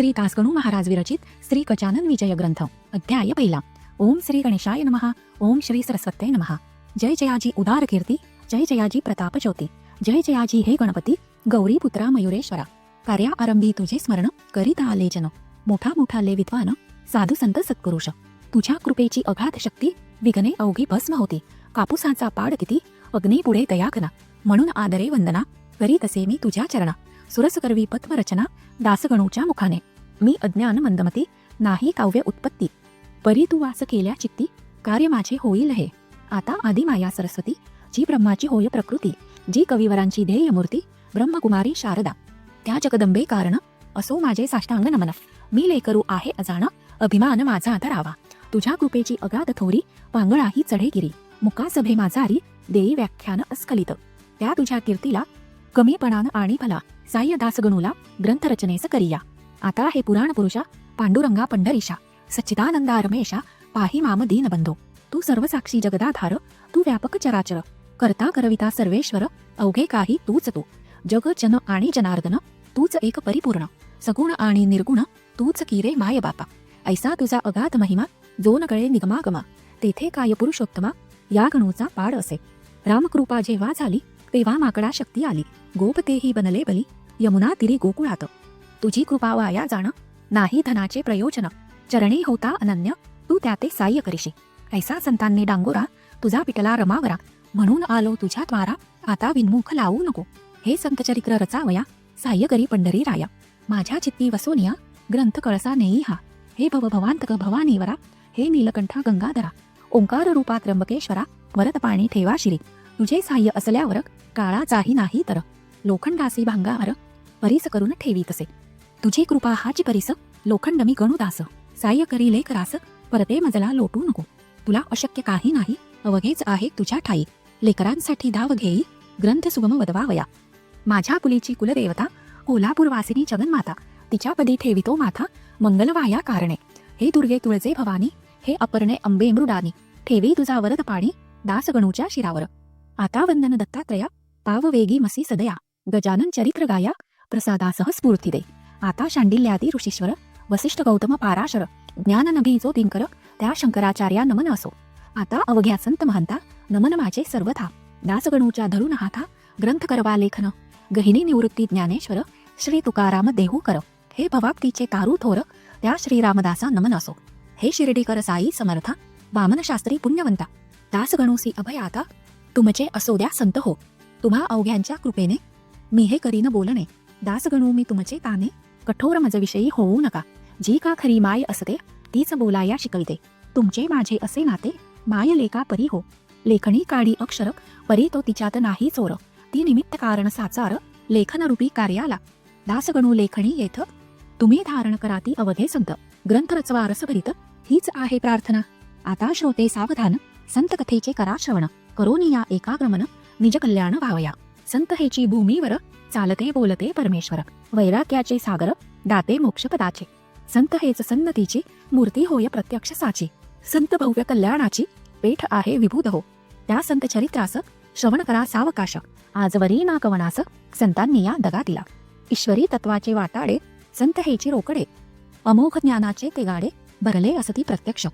श्री तासगणू महाराज विरचित श्री गजानन विजय ग्रंथ अध्याय पहिला. ओम श्री गणेशाय नमः ओम श्री सरस्वत्ये नमः. जय जयाजी उदार कीर्ती जय जयाजी प्रताप ज्योती जय जयाजी हे गणपती गौरी पुत्रा मयुरेश्वरा. कार्या आरंभी तुझे स्मरण करीत आले जन. मोठा मोठा ले विद्वान साधू संत सत्पुरुष तुझ्या कृपेची अगाध शक्ती विघ्ने अवघी भस्म होती. कापूसाचा पाड किती अग्नी पुढे दयाघना म्हणून आदरे वंदना करीत असे मी तुझ्या चरणा. सुरस करवी पद्मरचना दासगणूच्या मुखाने. मी अज्ञान मंदमती नाही काव्य उत्पत्ती. परी तू वास केल्या चित्ती कार्य माझे होईल हे. आता आदी माया सरस्वती जी ब्रह्माची होय प्रकृती जी कविवरांची ध्येय मूर्ती ब्रह्मकुमारी शारदा. त्या जगदंबे कारण असो माझे साष्टांग नमन. मी लेकरू आहे अजाण अभिमान माझा धरावा. तुझ्या कृपेची अगाध थोरी पांगळाही चढेगिरी. मुका सभे माझारी देई व्याख्यान अस्खलित. त्या तुझ्या कीर्तीला कमीपणान आणि भला. साह्य दासगणूला ग्रंथरचनेस करिया. आता हे पुराण पुरुषा पांडुरंगा पंढरीशा सच्चिदानंदा रमेशा पाही माम दीनबंधो. तू सर्वसाक्षी जगदाधार तू व्यापक चराचर करता करविता सर्वेश्वर अवघे काही तूच तू. जग जन आणि जनार्दन तूच एक परिपूर्ण. सगुण आणि निर्गुण तूच किरे माय बापा. ऐसा तुझा अगाध महिमा जो न कळे निगमागमा. तेथे काय पुरुषोत्तमा या गणूचा पाड असे. रामकृपा जेव्हा झाली तेव्हा माकडा शक्ती आली. गोपतेही बनले बली यमुना तिरी गोकुळात. तुझी कृपा वाया जाणं नाही धनाचे प्रयोजन. चरणी होता अनन्य तू त्याते साह्य करीशी. ऐसा संतांनी डांगोरा तुझा पिटला रमावरा. म्हणून आलो तुझ्या द्वारा आता विनमुख लावू नको. हे संतचरित्र रचावया साह्य करी पंढरी राया. माझ्या चित्ती वसोनिया ग्रंथ कळसा नेई हा. हे भव भवांतक भवानीवरा हे नीलकंठ गंगाधरा. ओंकार रूपा त्र्यंबकेश्वरा वरत पाणी ठेवा शिरी. तुझे साह्य असल्यावर काळाचाही नाही तर. लोखंडासी भांगावर परीस करून ठेवी तसे. तुझी कृपा हाची परिस लोखंड मी गणुदास साह्य करी लेख रास परते मजला लोटू नको. तुला अशक्य काही नाही अवघेच आहे तुझ्या ठाई. लेकरांसाठी धाव घेई ग्रंथ सुगम वदवावया. माझ्या कुलीची कुलदेवता कोल्हापूर वासिनी जगन्माता. तिच्यापदी ठेवितो माथा मंगलवाया कारणे. हे दुर्गे तुळजे भवानी हे अपर्णे अंबे मृडानी. ठेवी तुझा वरद पाणी दासगणूच्या शिरावर. आता वंदन दत्तात्रया पाव वेगी मसी सदया. गजानन चरित्र गाया प्रसादासह स्फूर्ती दे. आता शांडिल्यादी ऋषीश्वर वसिष्ठ गौतम पाराशर ज्ञान नभी जो दिनकर त्या शंकराचार्या नमन असो. आता अवघ्या संत महंता नमन माझे सर्वथा. दासगणूच्या धरून हाथा ग्रंथ करवा लेखन. गहिनी निवृत्ती ज्ञानेश्वर श्री तुकाराम देहू कर हे भवाप्तीचे तारू थोर त्या श्री रामदासा नमन असो. हे शिर्डीकर साई समर्था वामनशास्त्री पुण्यवंता. दासगणूसी अभय आता तुमचे असो द्या संत हो. तुम्हा अवघ्यांच्या कृपेने मी हे करीन बोलणे. दासगणू मी तुमचे ताने. कठोर मजविषयी होऊ नका. जी का खरी माय असते तीच बोलाया शिकविते. तुमचे माझे असे नाते माय लेखा परी हो. लेखणी काढी अक्षर परी तो तिच्यात नाही चोर. ती निमित्त कारण साचार लेखनरूपी कार्याला. दासगणू लेखणी येथ तुम्ही धारण करा ती अवघे संत. ग्रंथ रचवा रसभरित हीच आहे प्रार्थना. आता श्रोते सावधान संत कथेचे करा श्रवण. करोनिया एकाग्रमन निज कल्याण भावया. संत हेची भूमीवर चालते बोलते परमेश्वर वैराग्याचे सागर दाते मोक्षपदाचे संत हेच सन्नतीची मूर्ती होय प्रत्यक्ष साची संत भव्य कल्याणाची पेठ आहे विभूत हो. त्या संत चरित्रास श्रवण करा सावकाश. आजवरी नाकवनास संतांनी या दगा दिला. ईश्वरी तत्वाचे वाटाडे संत हेची रोकडे. अमोघ ज्ञानाचे ते गाडे भरले असती प्रत्यक्ष.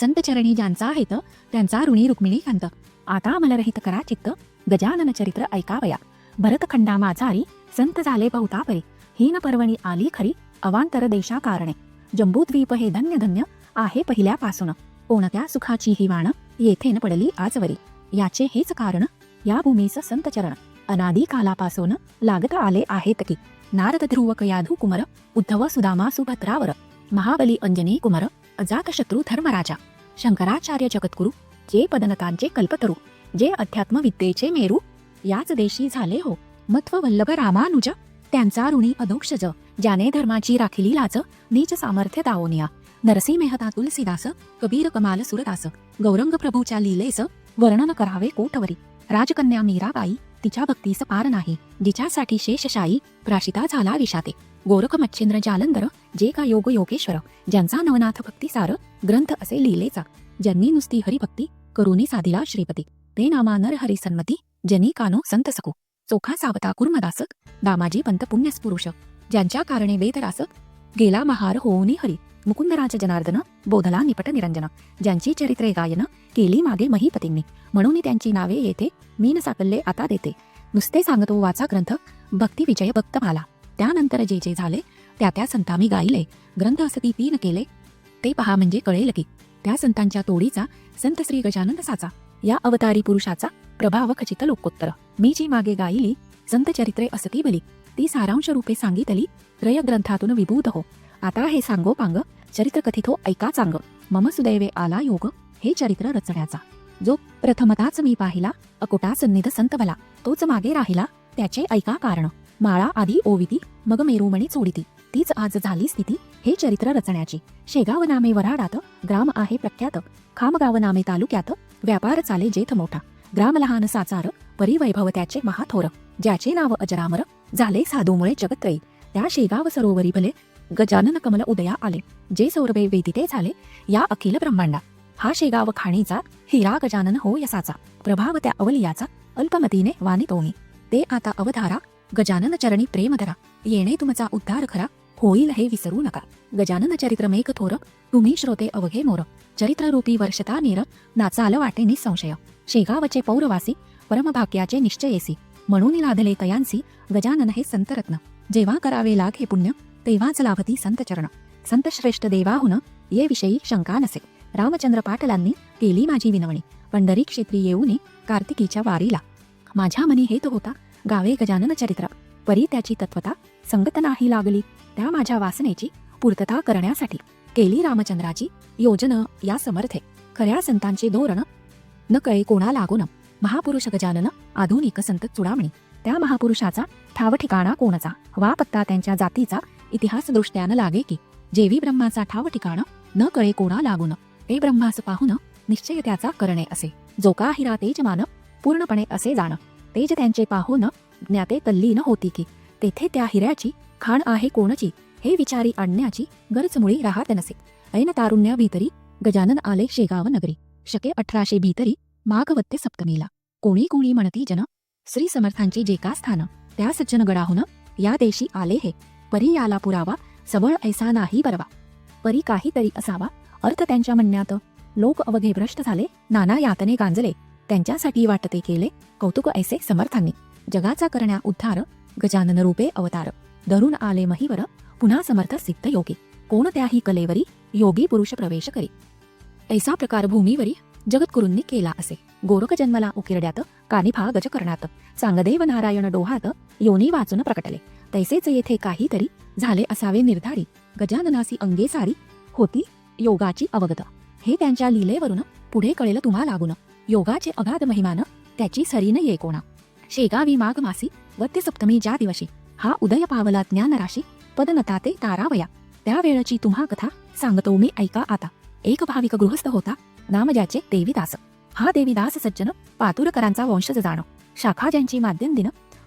संत चरणी ज्यांचा आहेत त्यांचा ऋणी रुक्मिणी कांत आता मलरहित करा चित्त. गजानन चरित्र ऐकावया. भरतखंडा माझारी संत झाले बहुतापरे. हीन पर्वणी आली खरी अवांतर देशा कारणे जंबूद्वीप हे धन्य धन्य आहे पहिल्यापासून. कोणत्या सुखाची ही वाण येथे न पडली आजवरी. याचे हेच कारण या भूमीस संत चरण अनादी कालापासून लागत आले आहेत की. नारद ध्रुव कयाधू कुमर उद्धव सुदामा सुभद्रावर महाबली अंजनी कुमर अजात शत्रू धर्मराजा. शंकराचार्य जगद्गुरू जे पदनतांचे कल्पतरू जे अध्यात्मविद्येचे मेरू याच देशी झाले हो. मत्व वल्लभ रामानुज त्यांचा ऋणी अधोक्षज ज्याने धर्माची राखिली लाच नीच सामर्थ्य दावोनिया. नरसी मेहता तुलसीदास कबीर कमाल सुरदास गौरंग प्रभूच्या लीलेस वर्णन करावे कोठवरी राजकन्या मीराबाई तिच्या भक्तीस पार नाही जिच्यासाठी शेषशाही प्राशिता झाला विषाते गोरख मच्छिंद्र जालंधर जे का योग योगेश्वर ज्यांचा नवनाथ भक्तिसार ग्रंथ असे लिहिलेचा ज्यांनी नुसती हरिभक्ती करुणी साधिला श्रीपती. ते नामा नर हरी सन्मती जनी कानो संत सकू चोखा सावता कुर्मदासक दामाजी पंत पुण्यस्पुरुष. ज्यांच्या कारणे वेदरासक गेला महार होऊनी हरी. मुकुंदराज जनार्दन बोधला निपट निरंजन. ज्यांची चरित्रे गायन केली मागे महीपतींनी. म्हणून त्यांची नावे येथे मीन साकल्ले आता देते. नुसते सांगतो वाचा ग्रंथ भक्ती विजय भक्त माला त्यानंतर जे जे झाले त्या त्या संतामी गायले. ग्रंथ असती तीन केले. ते पहा म्हणजे कळेल की त्या संतांच्या तोडीचा संत श्री गजानन साचा या अवतारी पुरुषाचा प्रभाव खचित लोकोत्तर. मी जी मागे गायली संत चरित्रे असती बली ती सारांश रूपे सांगितली त्रय ग्रंथातून विभूत हो. आता हे सांगो पांग चरित्र कथितो हो, ऐका चांग. मम सुदैवे आला योग हे चरित्र रचण्याचा. जो प्रथमताच मी पाहिला अकोटा सन्निध संत भला तोच मागे राहिला त्याचे ऐका कारण. माळा आधी ओविती मग मेरुमणी चोडिती. तीच आज झाली स्थिती हे चरित्र रचण्याची. शेगाव नामे वराडात ग्राम आहे प्रख्यात. खामगाव नामे तालुक्यात व्यापार चाले जेथ मोठा. ग्राम लहान साचार परिवैभव त्याचे महाथोर. ज्याचे नाव अजरामर झाले साधूमुळे जगत्रयी. त्या शेगाव सरोवरी भले गजानन कमल उदया आले. जे सौरभे वेदिते झाले या अखिल ब्रह्मांडा. हा शेगाव खाणीचा हिरा गजानन हो यसाचा. प्रभाव त्या अवलियाचा अल्पमतीने वानितोमी ते आता अवधारा गजानन चरणी प्रेम धरा येणे तुमचा उद्धार खरा. होईल हे विसरू नका. गजानन चरित्र मेघ थोर तुम्ही श्रोते अवघे मोर. चरित्ररूपी वर्षता नीर नाचाल वाटे निसंशय. शेगावचे पौरवासी परमभाग्याचे निश्चयेसी. म्हणून लादले तयांसी गजानन हे संतरत्न. जेव्हा करावे लाग हे पुण्य तेव्हाच लाभती संतचरण संतश्रेष्ठ संत श्रेष्ठ ये विषयी शंका नसे. रामचंद्र पाटलांनी केली माझी विनवणी. पंढरी क्षेत्री येऊने कार्तिकीच्या वारीला. माझ्या मनी हेत होता गावे गजानन चरित्र. परी त्याची तत्वता संगत नाही लागली त्या माझ्या वासनेची पूर्तता करण्यासाठी. केली रामचंद्राची योजना या समर्थे. खऱ्या संतांचे धोरण. न कळे कोणा लागून महापुरुष गजानन आधुनिक संत चुडामणी. त्या महापुरुषाचा ठाव ठिकाणा कोणचा? वा पत्ता त्यांच्या जातीचा इतिहास दृष्ट्यानं लागे की जेवी ब्रह्माचा ठाव ठिकाण. न कळे कोणा लागून. ते ब्रह्मास पाहून निश्चय त्याचा करणे असे. जो का हिरा तेज मान पूर्णपणे असे जाण. तेज त्यांचे पाहून ज्ञाते तल्लीन होती की तेथे त्या हिऱ्याची खाण आहे कोणची हे विचारी आणण्याची गरज मुळी राहत नसे. ऐन तारुण्या भीतरी गजानन आले शेगाव नगरी. शके अठराशे भीतरी माघवत्ते सप्तमीला. कोणी कोणी म्हणती जन श्री समर्थांची जे का स्थान त्या सज्जनगडाहून या देशी आले हे. परी याला पुरावा सबळ ऐसा नाही बरवा. परी काहीतरी असावा अर्थ त्यांच्या म्हणण्यात. लोक अवघे भ्रष्ट झाले नाना यातने गांजले. त्यांच्यासाठी वाटते केले कौतुक ऐसे समर्थांनी. जगाचा करण्या उद्धार गजानन रूपे अवतार। धरून आले महिवर पुन्हा समर्थ सिद्ध योगी। कोणत्याही कलेवरी योगी पुरुष प्रवेश करी। ऐसा प्रकार भूमीवरी जगद्गुरूंनी केला असे। गोरख जन्मला उकिरड्यात कानिफा गज करण्यात चांगदेव नारायण डोहात योनी वाचून प्रकटले। तैसेच येथे काहीतरी झाले असावे निर्धारी। गजाननासी अंगे सारी होती योगाची अवगत। हे त्यांच्या लीलेवरून पुढे कळेल तुम्हा लागून। योगाचे अगाध महिमान त्याची सरीन ये कोणा। शेगावी माघ मासी वत्य सप्तमी ज्या दिवशी हा उदय पावला ज्ञानराशी पदनता ते तारावया. त्या वेळची तुम्हा कथा सांगतो मी ऐका आता. एक भाविक गृहस्थ होता नाम ज्याचे देवीदास. हा देवीदास सज्जन पातुरकरांचा वंशज जाण. शाखा ज्यांची माध्यम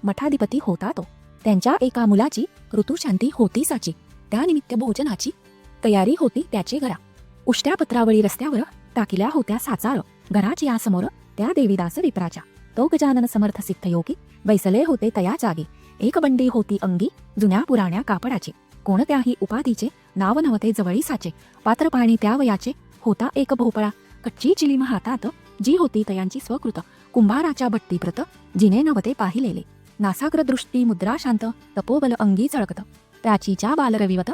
मठाधिपती होता तो. त्यांच्या एका मुलाची ऋतुशांती होती साची. त्यानिमित्त भोजनाची तयारी होती त्याची घरा. उष्ट्या पत्रावळी रस्त्यावर टाकिल्या होत्या साचार. घराच्या समोर त्या देवीदास विप्राच्या. तो गजानन समर्थ सिद्ध योगी बैसले होते तया जागी एक बंडी होती अंगी जुन्या पुराण्या कापडाची कोणत्याही उपाधीचे नाव नव्हते जवळीसाचे पात्र पाणी त्या वयाचे होता एक भोपळा कच्ची चिलीम हातात जी होती तयांची स्वकृत कुंभाराच्या भट्टीप्रत जिने नव्हते पाहिलेले नासाग्र दृष्टी मुद्रा शांत तपोबल अंगी चळकत त्याचीच्या बालरविवत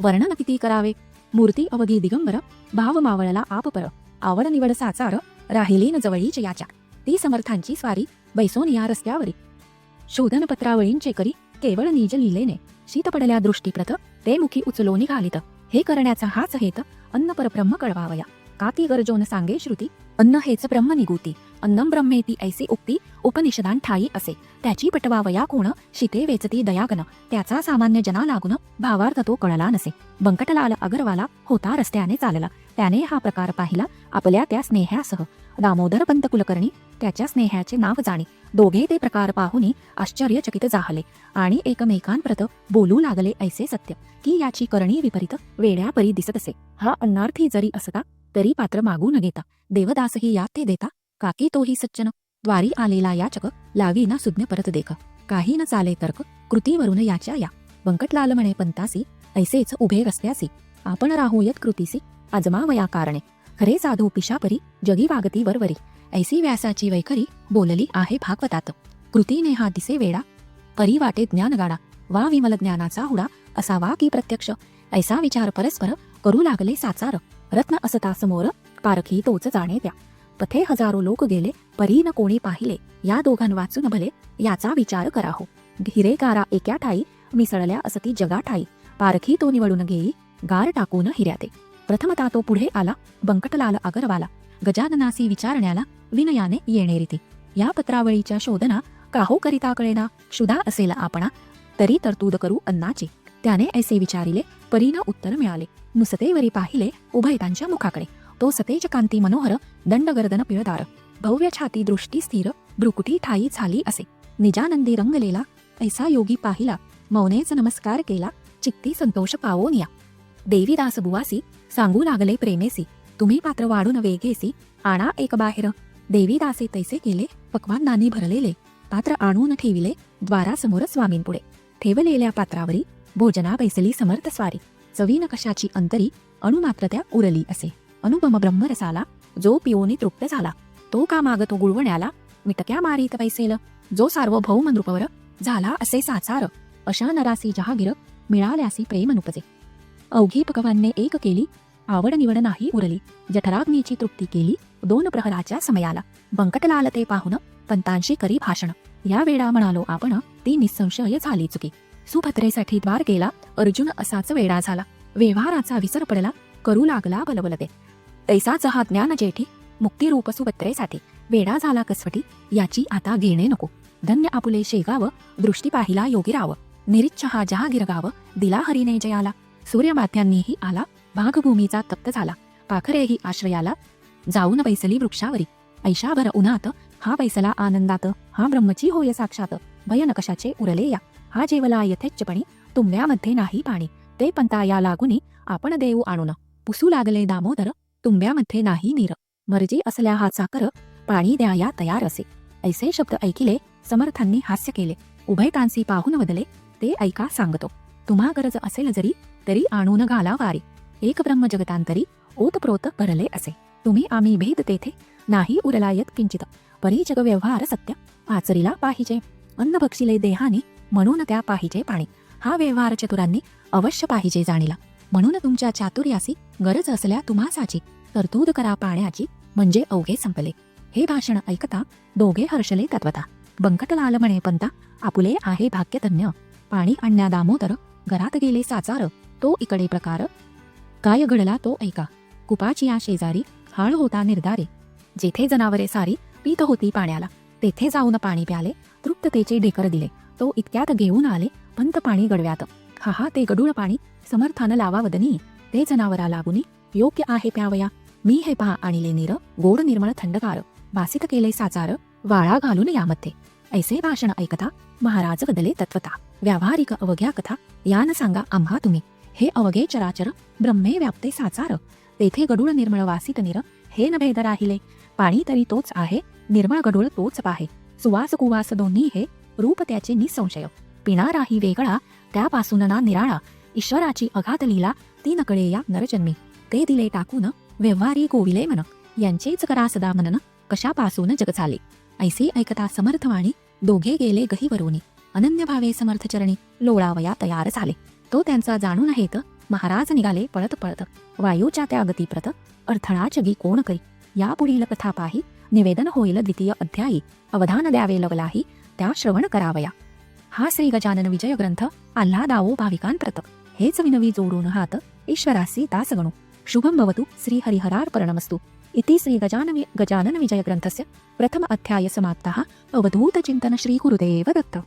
वर्णन किती करावे मूर्ती अवघी दिगंबर भाव मावळला आपपर आवड निवड साचार राहिली न जवळीच याच्या ती समर्थांची स्वारी बैसोन या रस्त्यावरी. शोधन पत्रावळींचे करी केवळ निज लिलेने. शीत पडल्या दृष्टीप्रत ते मुखी उचलो निघालित हे करण्याचा हाच हेत अन्न परब्रह्म कळवावया. काती गरजोन सांगे श्रुती अन्न हेच ब्रह्म निगुती. अन्नम ब्रह्मेती ऐसी उक्ती उपनिषदान ठाई असे. त्याची पटवावया कोण? शिते वेचती दयागन त्याचा सामान्य जना लागून भावार्थ तो कळला नसे. बंकटलाल अगरवाला होता रस्त्याने चालला. त्याने हा प्रकार पाहिला आपल्या त्या स्नेहासह. दामोदर पंत कुलकर्णी त्याच्या स्नेहाचे नाव जाणे. दोघे ते प्रकार पाहुनी आश्चर्यचकित जाहले आणि एकमेकांप्रत बोलू लागले ऐसे सत्य. की याची करणी विपरीत वेड्यापरी दिसत असे. हा अन्नार्थी जरी असता तरी पात्र मागू न घेता देवदासही यात ते देता काकी तोही सच्चन द्वारी आलेला याचक लावी ना सुज्ञ परत देख काही न चाले तर्क कृतीवरून याच्या या. बंकटलाल म्हणे पंतासी ऐसेच उभे रस्त्यासी आपण राहूयत कृतीसी आजमावया कारणे. खरे साधू पिशापरी जगी वागती वरवरी ऐसी व्यासाची वैखरी बोलली आहे भागवतात. कृतीने हा दिसे वेडा परी वाटे ज्ञान गाडा वा विमल ज्ञानाचा हुडा असावा की प्रत्यक्ष ऐसा विचार परस्पर करू लागले साचार. रत्न असता समोर पारखी तोच जाणे द्या पथे हजारो लोक गेले परी न कोणी पाहिले. या दोघां वाचून भले याचा विचार कराहो. हिरेकारा एक्या ठाई मिसळल्या असती जगा ठाई. पारखी तो निवडून घेई गार टाकून हिऱ्याते प्रथमता तो पुढे आला बंकटलाल अगरवाला गजाननासी विचारण्याला विनयाने येणे रीती. या पत्रावळीच्या शोधना काहो करिता कळेना. क्षुधा असेल आपणा तरी तरतूद करू अन्नाची. त्याने ऐसे विचारिले परीनं उत्तर मिळाले. नुसतेवरी पाहिले उभयतांच्या मुखाकडे. तो सतेज कांती मनोहर दंडगर्दन पिळदार. भव्य छाती दृष्टी स्थिर भ्रुकुटी ठाई झाली असे. निजानंदी रंगलेला ऐसा योगी पाहिला. मौनेच नमस्कार केला. चित्ती संतोष पावोन या देवीदास बुवासी सांगू लागले प्रेमेसी. तुम्ही पात्र वाढून वेगेसी. आणा एक बाहेर. देवीदासे तैसे केले पकवानांनी भरलेले. पात्र आणून ठेविले द्वारासमोर स्वामींपुढे. ठेवलेल्या पात्रावरी भोजना बैसली समर्थ स्वारी. चवीन कशाची अंतरी अणुमात्र त्या उरली असे. अनुपम ब्रह्मरसाला जो पिओने तृप्त झाला तो का मागतो गुळवण्याला? मिटक्या मारीत पैसेल. जो सार्वभौम नृपवर झाला असे साचार. अशा नरासी जहागीर मिळाल्यासी प्रेम नुपजे. अवघी पकवानने एक केली आवड निवड नाही उरली. जठराग्नीची तृप्ती केली दोन प्रहराच्या समयाला. बंकटलाल ते पाहून पंतांशी करी भाषण. या वेळा म्हणालो आपण ती निसंशय झाली चुकी. सुभद्रेसाठी द्वार गेला अर्जुन असाच वेडा झाला. व्यवहाराचा विसर पडला करू लागला बलबलते. तैसाच हा ज्ञान जेठी मुक्तिरूप सुभद्रेसाठी वेडा झाला कसवटी याची आता घेणे नको. धन्य आपुले शेगाव दृष्टी पाहिला योगीराव निरिच्छ हा जहागीर गाव दिला हरीने जयाला. सूर्यमात्यांनीही आला भागभूमीचा तप्त झाला. पाखरेही आश्रयाला जाऊन बैसली वृक्षावरी. ऐशाभर उन्हात हा बैसला आनंदात हा ब्रह्मची होय साक्षात. भयनकशाचे उरले या. हा जेवला यथेच्छपणी तुंब्यामध्ये नाही पाणी. ते पंता या लागुनी आपण देऊ आणून. पुसू लागले दामोदर तुंब्यामध्ये नाही नीर. मर्जी असल्या हा चाकर पाणी द्या या तयार असे. ऐसे शब्द ऐकिले समर्थांनी हास्य केले. उभय तांसी पाहून बदले ते ऐका सांगतो. तुम्हा गरज असेल जरी तरी आणून घाला वारी. एक ब्रह्म जगतांतरी ओतप्रोत भरले असे. तुम्ही आम्ही भेद तेथे नाही उरलायत किंचित. परी जग व्यवहार सत्य आचरीला पाहिजे. अन्न भक्षिले देहानी म्हणून त्या पाहिजे पाणी. हा व्यवहार चतुरांनी अवश्य पाहिजे जाणीला. म्हणून तुमच्या चातुर्यासी गरज असल्या तुम्हासाची तरतूद करा पाण्याची म्हणजे अवघे संपले. हे भाषण ऐकता दोघे हर्षले तत्वता. बंकटलाल म्हणे पंता आपुले आहे भाग्यतज्ञ पाणी आणण्या दामोदर घरात गेले साचार. तो इकडे प्रकार. काय घडला तो ऐका. कुपाची या शेजारी हाळ होता निर्धारे. जेथे जनावरे सारी पीत होती पाण्याला. तेथे जाऊन पाणी प्याले तृप्ततेचे ढेकर दिले. तो इतक्यात घेऊन आले पंत पाणी गडव्यात. हा हा ते गडूळ पाणी समर्थान लावावदनी ते जनावरा लागुनी योग्य आहे प्यावया. मी हे पहा आणले नीर गोड निर्मळ थंडकार वासित केले साचार वाळा घालून यामध्ये. ऐसे भाषण ऐकता महाराज बदले तत्वता. व्यावहारिक अवघ्या कथा यान सांगा आम्हा तुम्ही. हे अवघे चराचर ब्रह्मे व्याप्ते साचार. तेथे गडूळ निर्मळ वासित निर हे न भेद राहिले. पाणी तरी तोच आहे निर्मळ गडूळ तोच पाहे. सुवास कुवास दोन्ही हे रूप त्याचे निसंशय. पिणाराही वेगळा त्यापासून ना निराळा. ईश्वराची अघात लीला ती नकळे या नरजन्मी. ते दिले टाकून व्यवहारी गोविले मन. यांचेच करा सदा मनन. कशापासून जग झाले ऐसे ऐकता समर्थवाणी. दोघे गेले गहीवरोनी अनन्य भावे समर्थचरणी लोळावया तयार झाले. तो त्यांचा जाणून हेत महाराज निघाले पळत पळत. वायूच्या त्या गतीप्रत अडथळा जगी कोण करी? या पुढील कथा पाही. निवेदन होईल द्वितीय अध्यायी. अवधान द्यावे लगलाही. त्या श्रवण करावया. हा श्री गजानन विजय ग्रंथ आल्हादावो भाविकांप्रत हेच विनवी जोडून हात ईश्वरासी दासगणू शुभम भवतु श्री हरिहरार्पणमस्तु. इति श्री गजानन गजानन विजयग्रंथस्य प्रथम अध्याय समाप्तः अवधूत चिंतन श्री दत्त.